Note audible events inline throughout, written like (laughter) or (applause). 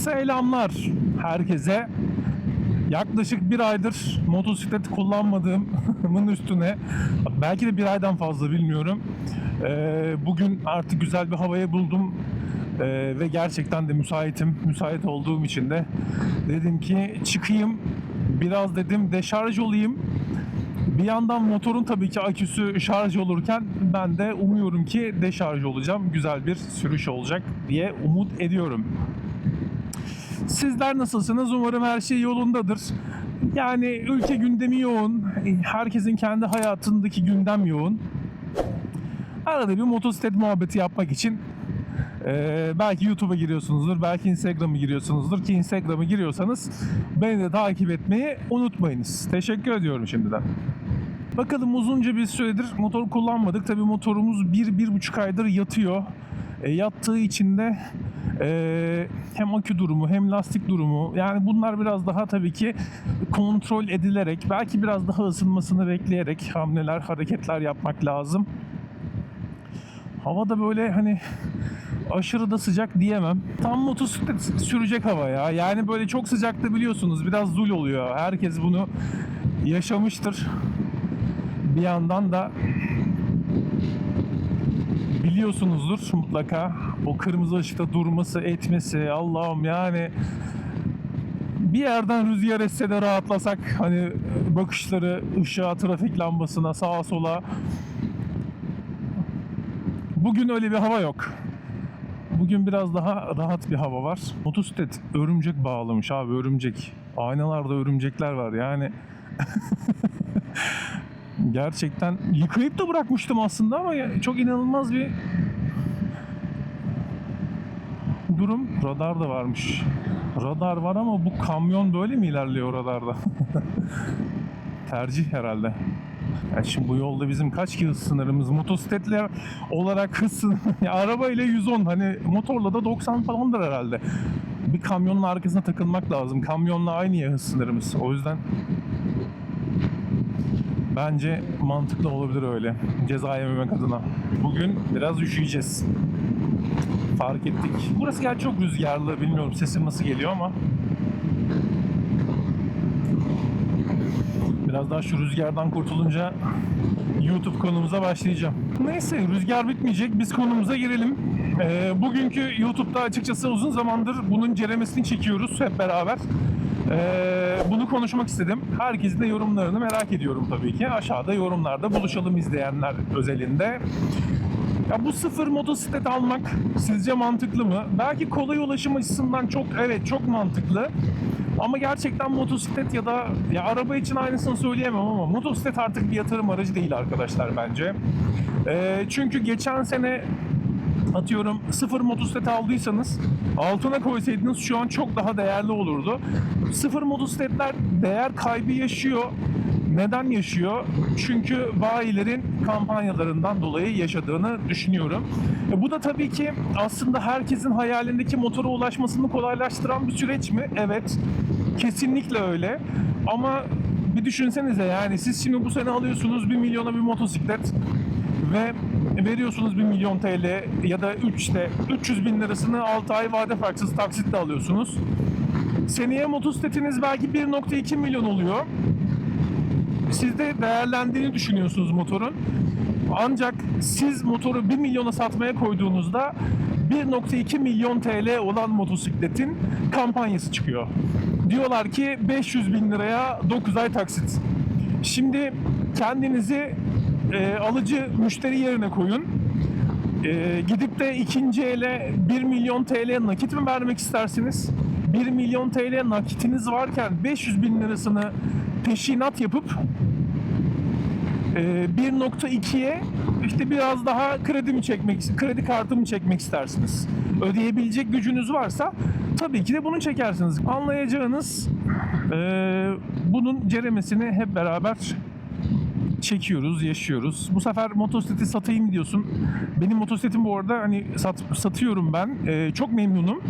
Selamlar herkese. Yaklaşık bir aydır motosiklet kullanmadığımın (laughs) üstüne belki de bir aydan fazla bilmiyorum. Bugün artık güzel bir havaya buldum ve gerçekten de müsaitim. Müsait olduğum için de dedim ki çıkayım biraz dedim deşarj olayım. Bir yandan motorun tabii ki aküsü şarj olurken ben de umuyorum ki deşarj olacağım. Güzel bir sürüş olacak diye umut ediyorum. Sizler nasılsınız? Umarım her şey yolundadır. Yani ülke gündemi yoğun. Herkesin kendi hayatındaki gündem yoğun. Arada bir motosiklet muhabbeti yapmak için eee, belki YouTube'a giriyorsunuzdur, belki Instagram'a giriyorsunuzdur ki Instagram'a giriyorsanız beni de takip etmeyi unutmayınız. Teşekkür ediyorum şimdiden. Bakalım uzunca bir süredir motor kullanmadık. Tabii motorumuz bir, bir buçuk aydır yatıyor. E, yattığı için de e, hem akü durumu hem lastik durumu yani bunlar biraz daha tabii ki kontrol edilerek belki biraz daha ısınmasını bekleyerek hamleler hareketler yapmak lazım. Hava da böyle hani aşırı da sıcak diyemem. Tam motosiklet sürecek hava ya. Yani böyle çok sıcakta biliyorsunuz biraz zul oluyor. Herkes bunu yaşamıştır. Bir yandan da biliyorsunuzdur mutlaka. O kırmızı ışıkta durması etmesi. Allah'ım yani bir yerden rüzgar esse de rahatlasak hani bakışları ışığa trafik lambasına sağa sola. Bugün öyle bir hava yok. Bugün biraz daha rahat bir hava var. Motosiklet örümcek bağlamış abi örümcek. Aynalarda örümcekler var yani (laughs) gerçekten yıkayıp da bırakmıştım aslında ama çok inanılmaz bir durum. Radar da varmış. Radar var ama bu kamyon böyle mi ilerliyor radarda? (laughs) Tercih herhalde. Ya şimdi bu yolda bizim kaç ki hız sınırımız? Motosikletler olarak hız sınırı. (laughs) Ya araba ile 110 hani motorla da 90 falandır herhalde. Bir kamyonun arkasına takılmak lazım. Kamyonla aynı ya hız sınırımız. O yüzden Bence mantıklı olabilir öyle. Ceza yememek adına. Bugün biraz üşüyeceğiz. Fark ettik. Burası gerçi çok rüzgarlı. Bilmiyorum sesim nasıl geliyor ama. Biraz daha şu rüzgardan kurtulunca YouTube konumuza başlayacağım. Neyse rüzgar bitmeyecek. Biz konumuza girelim. Ee, bugünkü YouTube'da açıkçası uzun zamandır bunun ceremesini çekiyoruz hep beraber. Ee, bunu konuşmak istedim. Herkesin de yorumlarını merak ediyorum tabii ki. Aşağıda yorumlarda buluşalım izleyenler özelinde. Ya bu sıfır motosiklet almak sizce mantıklı mı? Belki kolay ulaşım açısından çok evet çok mantıklı. Ama gerçekten motosiklet ya da ya araba için aynısını söyleyemem ama motosiklet artık bir yatırım aracı değil arkadaşlar bence. Ee, çünkü geçen sene atıyorum sıfır motosiklet aldıysanız altına koysaydınız şu an çok daha değerli olurdu. Sıfır motosikletler değer kaybı yaşıyor. Neden yaşıyor? Çünkü bayilerin kampanyalarından dolayı yaşadığını düşünüyorum. E bu da tabii ki aslında herkesin hayalindeki motora ulaşmasını kolaylaştıran bir süreç mi? Evet. Kesinlikle öyle. Ama bir düşünsenize yani siz şimdi bu sene alıyorsunuz 1 milyona bir motosiklet ve veriyorsunuz 1 milyon TL ya da 3 işte 300 bin lirasını 6 ay vade farksız taksitle alıyorsunuz. Seneye motosikletiniz belki 1.2 milyon oluyor. Siz de değerlendiğini düşünüyorsunuz motorun. Ancak siz motoru 1 milyona satmaya koyduğunuzda 1.2 milyon TL olan motosikletin kampanyası çıkıyor. Diyorlar ki 500 bin liraya 9 ay taksit. Şimdi kendinizi e, alıcı müşteri yerine koyun. E, gidip de ikinci ele 1 milyon TL nakit mi vermek istersiniz? 1 milyon TL nakitiniz varken 500 bin lirasını peşinat yapıp e, 1.2'ye işte biraz daha kredi mi çekmek, kredi kartı mı çekmek istersiniz? Ödeyebilecek gücünüz varsa tabii ki de bunu çekersiniz. Anlayacağınız e, bunun ceremesini hep beraber çekiyoruz, yaşıyoruz. Bu sefer motosikleti satayım diyorsun. Benim motosikletim bu arada hani sat, satıyorum ben. Ee, çok memnunum.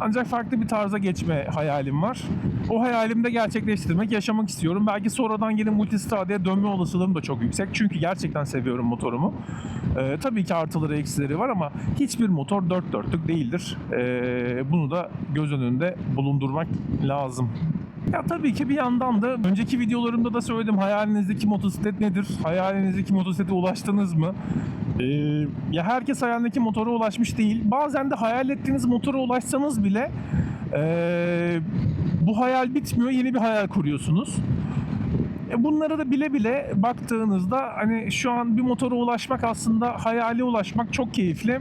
Ancak farklı bir tarza geçme hayalim var. O hayalimi de gerçekleştirmek, yaşamak istiyorum. Belki sonradan yine multistradaya dönme olasılığım da çok yüksek. Çünkü gerçekten seviyorum motorumu. Ee, tabii ki artıları eksileri var ama hiçbir motor dört dörtlük değildir. Ee, bunu da göz önünde bulundurmak lazım. Ya tabii ki bir yandan da önceki videolarımda da söyledim hayalinizdeki motosiklet nedir? Hayalinizdeki motosiklete ulaştınız mı? Ee, ya herkes hayalindeki motora ulaşmış değil. Bazen de hayal ettiğiniz motora ulaşsanız bile ee, bu hayal bitmiyor. Yeni bir hayal kuruyorsunuz. E bunları da bile bile baktığınızda hani şu an bir motora ulaşmak aslında hayale ulaşmak çok keyifli.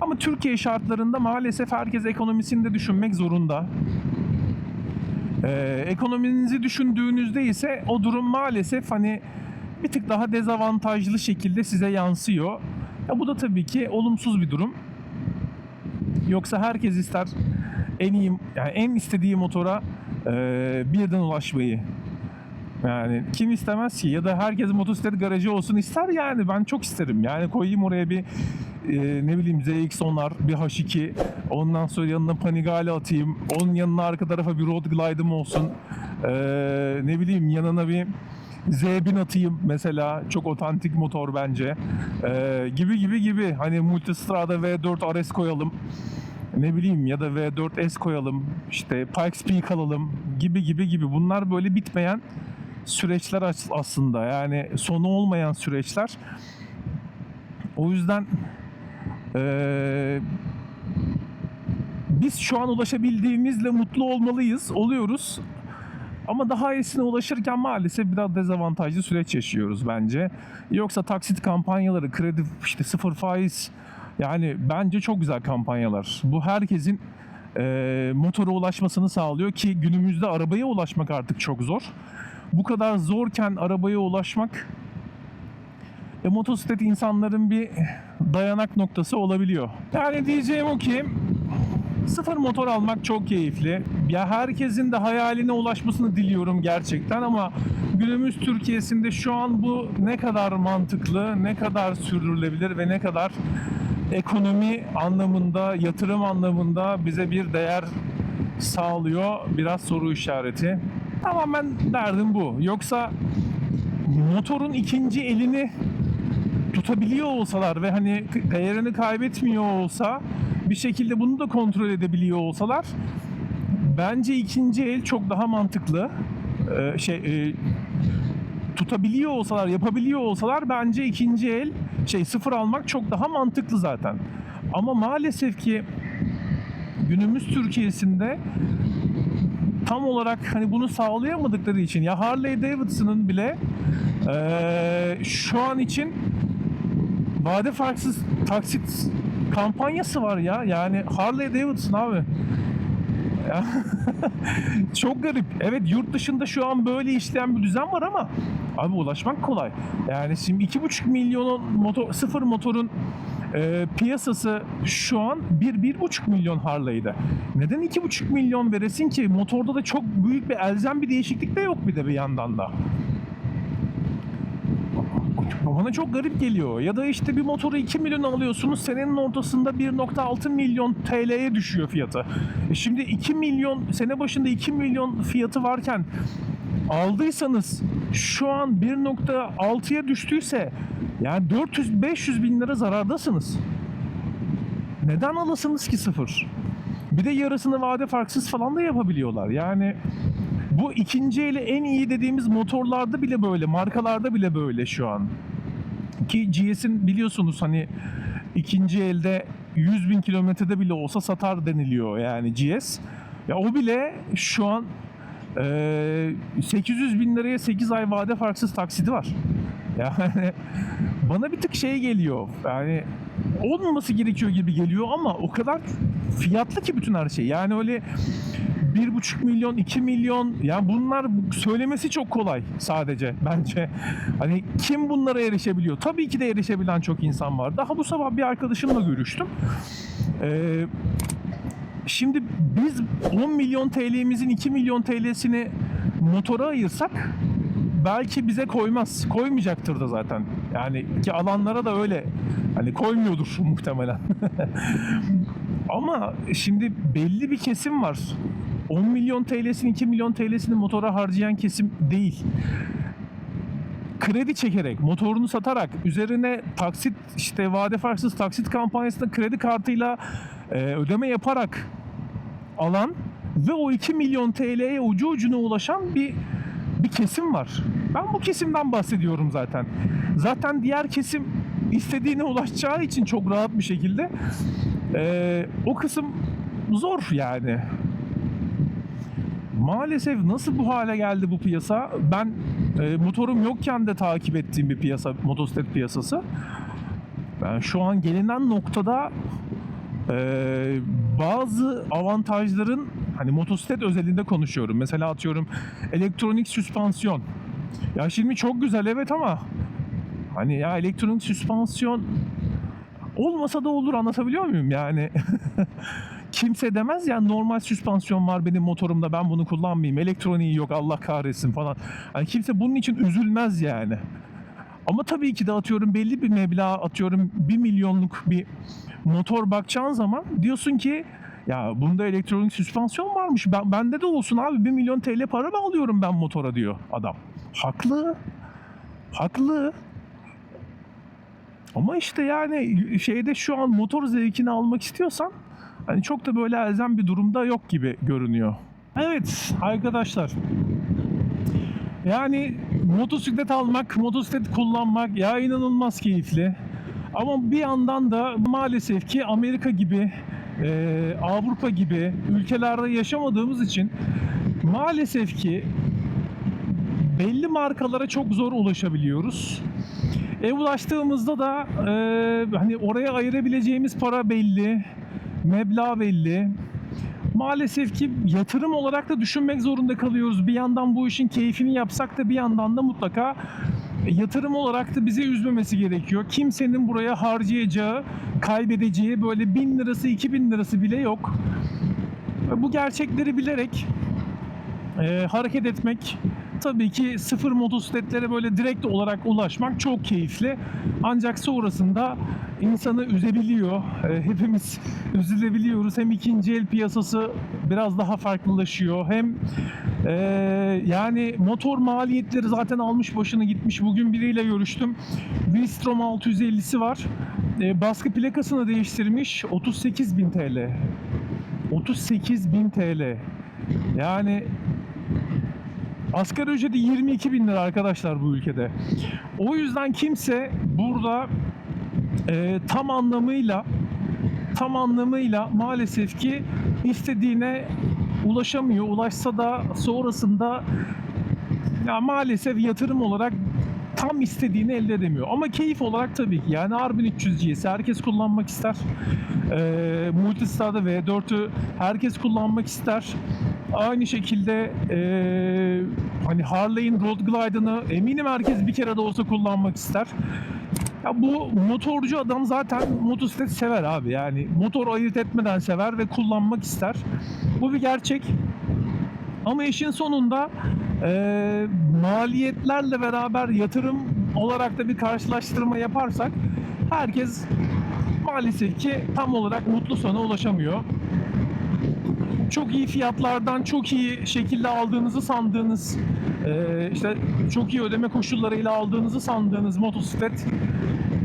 Ama Türkiye şartlarında maalesef herkes ekonomisini de düşünmek zorunda. Ee, ekonominizi düşündüğünüzde ise o durum maalesef hani bir tık daha dezavantajlı şekilde size yansıyor. Ya bu da tabii ki olumsuz bir durum. Yoksa herkes ister en iyi yani en istediği motora e, birden ulaşmayı. Yani kim istemez ki ya da herkes motosiklet garajı olsun ister yani ben çok isterim. Yani koyayım oraya bir e, ne bileyim ZX-10'lar, bir H2 ondan sonra yanına Panigale atayım. Onun yanına arka tarafa bir Road Glide'ım olsun. E, ne bileyim yanına bir Z1000 atayım mesela çok otantik motor bence. E, gibi gibi gibi hani Multistrada V4 RS koyalım ne bileyim ya da V4S koyalım işte Pikes Peak alalım gibi gibi gibi bunlar böyle bitmeyen süreçler as- aslında yani sonu olmayan süreçler o yüzden eee, biz şu an ulaşabildiğimizle mutlu olmalıyız oluyoruz ama daha iyisine ulaşırken maalesef biraz dezavantajlı süreç yaşıyoruz bence. Yoksa taksit kampanyaları, kredi işte sıfır faiz yani bence çok güzel kampanyalar. Bu herkesin eee motora ulaşmasını sağlıyor ki günümüzde arabaya ulaşmak artık çok zor. Bu kadar zorken arabaya ulaşmak e, motosiklet insanların bir dayanak noktası olabiliyor. Yani diyeceğim o ki Sıfır motor almak çok keyifli. Ya herkesin de hayaline ulaşmasını diliyorum gerçekten ama günümüz Türkiye'sinde şu an bu ne kadar mantıklı, ne kadar sürdürülebilir ve ne kadar ekonomi anlamında, yatırım anlamında bize bir değer sağlıyor biraz soru işareti. Tamamen derdim bu. Yoksa motorun ikinci elini tutabiliyor olsalar ve hani değerini kaybetmiyor olsa bir şekilde bunu da kontrol edebiliyor olsalar bence ikinci el çok daha mantıklı. Ee, şey e, tutabiliyor olsalar, yapabiliyor olsalar bence ikinci el şey sıfır almak çok daha mantıklı zaten. Ama maalesef ki günümüz Türkiye'sinde tam olarak hani bunu sağlayamadıkları için ya Harley Davidson'ın bile eee, şu an için vade farksız taksit kampanyası var ya. Yani Harley Davidson abi. (laughs) Çok garip. Evet yurt dışında şu an böyle işleyen bir düzen var ama abi ulaşmak kolay. Yani şimdi 2,5 milyon motor, sıfır motorun e, piyasası şu an 1-1,5 milyon Harley'de. Neden 2,5 milyon veresin ki? Motorda da çok büyük bir elzem bir değişiklik de yok bir de bir yandan da. Bana çok garip geliyor. Ya da işte bir motoru 2 milyon alıyorsunuz. Senenin ortasında 1.6 milyon TL'ye düşüyor fiyatı. E şimdi 2 milyon sene başında 2 milyon fiyatı varken aldıysanız şu an 1.6'ya düştüyse yani 400-500 bin lira zarardasınız. Neden alasınız ki sıfır? Bir de yarısını vade farksız falan da yapabiliyorlar. Yani bu ikinci eli en iyi dediğimiz motorlarda bile böyle, markalarda bile böyle şu an. Ki GS'in biliyorsunuz hani ikinci elde 100 bin kilometrede bile olsa satar deniliyor yani GS. Ya o bile şu an eee, 800 bin liraya 8 ay vade farksız taksidi var. (laughs) Yani bana bir tık şey geliyor. Yani olmaması gerekiyor gibi geliyor ama o kadar fiyatlı ki bütün her şey. Yani öyle 1,5 milyon, 2 milyon yani bunlar söylemesi çok kolay sadece bence. Hani kim bunlara erişebiliyor? Tabii ki de erişebilen çok insan var. Daha bu sabah bir arkadaşımla görüştüm. Ee, şimdi biz 10 milyon TL'mizin 2 milyon TL'sini motora ayırsak belki bize koymaz. Koymayacaktır da zaten. Yani ki alanlara da öyle hani koymuyordur (laughs) muhtemelen. (laughs) Ama şimdi belli bir kesim var. 10 milyon TL'sini 2 milyon TL'sini motora harcayan kesim değil. Kredi çekerek, motorunu satarak, üzerine taksit işte vade farksız taksit kampanyasında kredi kartıyla e, ödeme yaparak alan ve o 2 milyon TL'ye ucu ucuna ulaşan bir bir kesim var. Ben bu kesimden bahsediyorum zaten. Zaten diğer kesim istediğine ulaşacağı için çok rahat bir şekilde ee, o kısım zor yani. Maalesef nasıl bu hale geldi bu piyasa? Ben e, motorum yokken de takip ettiğim bir piyasa, motosiklet piyasası. Ben şu an gelinen noktada e, bazı avantajların hani motosiklet özelinde konuşuyorum. Mesela atıyorum elektronik süspansiyon. Ya şimdi çok güzel evet ama hani ya elektronik süspansiyon olmasa da olur anlatabiliyor muyum yani? (laughs) Kimse demez ya normal süspansiyon var benim motorumda ben bunu kullanmayayım. Elektroniği yok Allah kahretsin falan. Hani kimse bunun için üzülmez yani. Ama tabii ki de atıyorum belli bir meblağ atıyorum 1 milyonluk bir motor bakacağın zaman diyorsun ki ya bunda elektronik süspansiyon varmış. Ben, bende de olsun abi 1 milyon TL para mı alıyorum ben motora diyor adam. Haklı. Haklı. Ama işte yani şeyde şu an motor zevkini almak istiyorsan hani çok da böyle elzem bir durumda yok gibi görünüyor. Evet arkadaşlar. Yani motosiklet almak, motosiklet kullanmak ya inanılmaz keyifli. Ama bir yandan da maalesef ki Amerika gibi, e, Avrupa gibi ülkelerde yaşamadığımız için maalesef ki belli markalara çok zor ulaşabiliyoruz. E ulaştığımızda da e, hani oraya ayırabileceğimiz para belli, meblağ belli. Maalesef ki yatırım olarak da düşünmek zorunda kalıyoruz. Bir yandan bu işin keyfini yapsak da bir yandan da mutlaka yatırım olarak da bizi üzmemesi gerekiyor. Kimsenin buraya harcayacağı, kaybedeceği böyle bin lirası, iki bin lirası bile yok. Bu gerçekleri bilerek e, hareket etmek tabii ki sıfır motosikletlere böyle direkt olarak ulaşmak çok keyifli. Ancak sonrasında insanı üzebiliyor. E, hepimiz (laughs) üzülebiliyoruz. Hem ikinci el piyasası biraz daha farklılaşıyor. Hem e, yani motor maliyetleri zaten almış başını gitmiş. Bugün biriyle görüştüm. Willstrom 650'si var. E, baskı plakasını değiştirmiş. 38.000 TL. 38.000 TL. Yani Asgari ücreti 22 bin lira arkadaşlar bu ülkede. O yüzden kimse burada e, tam anlamıyla tam anlamıyla maalesef ki istediğine ulaşamıyor. Ulaşsa da sonrasında ya maalesef yatırım olarak tam istediğini elde edemiyor. Ama keyif olarak tabii ki yani Arbin 300 GS herkes kullanmak ister. Ee, Multistar'da V4'ü herkes kullanmak ister. Aynı şekilde ee, hani Harley'in Road Glide'ını eminim herkes bir kere de olsa kullanmak ister. Ya bu motorcu adam zaten motosiklet sever abi yani motor ayırt etmeden sever ve kullanmak ister. Bu bir gerçek. Ama işin sonunda e, maliyetlerle beraber yatırım olarak da bir karşılaştırma yaparsak herkes maalesef ki tam olarak mutlu sona ulaşamıyor. Çok iyi fiyatlardan çok iyi şekilde aldığınızı sandığınız e, işte çok iyi ödeme koşullarıyla aldığınızı sandığınız motosiklet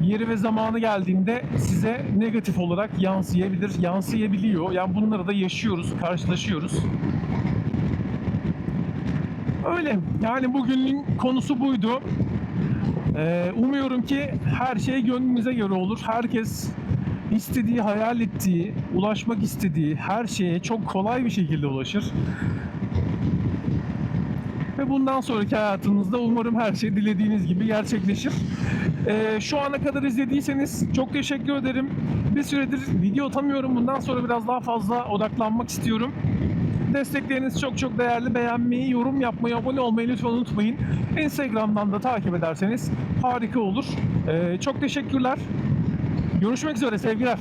yeri ve zamanı geldiğinde size negatif olarak yansıyabilir, yansıyabiliyor. Yani bunları da yaşıyoruz, karşılaşıyoruz. Öyle. Yani bugünün konusu buydu. Ee, umuyorum ki her şey gönlünüze göre olur. Herkes istediği, hayal ettiği, ulaşmak istediği her şeye çok kolay bir şekilde ulaşır. Ve bundan sonraki hayatınızda umarım her şey dilediğiniz gibi gerçekleşir. Ee, şu ana kadar izlediyseniz çok teşekkür ederim. Bir süredir video atamıyorum. Bundan sonra biraz daha fazla odaklanmak istiyorum. Destekleriniz çok çok değerli. Beğenmeyi, yorum yapmayı, abone olmayı lütfen unutmayın. Instagram'dan da takip ederseniz harika olur. Ee, çok teşekkürler. Görüşmek üzere sevgiler.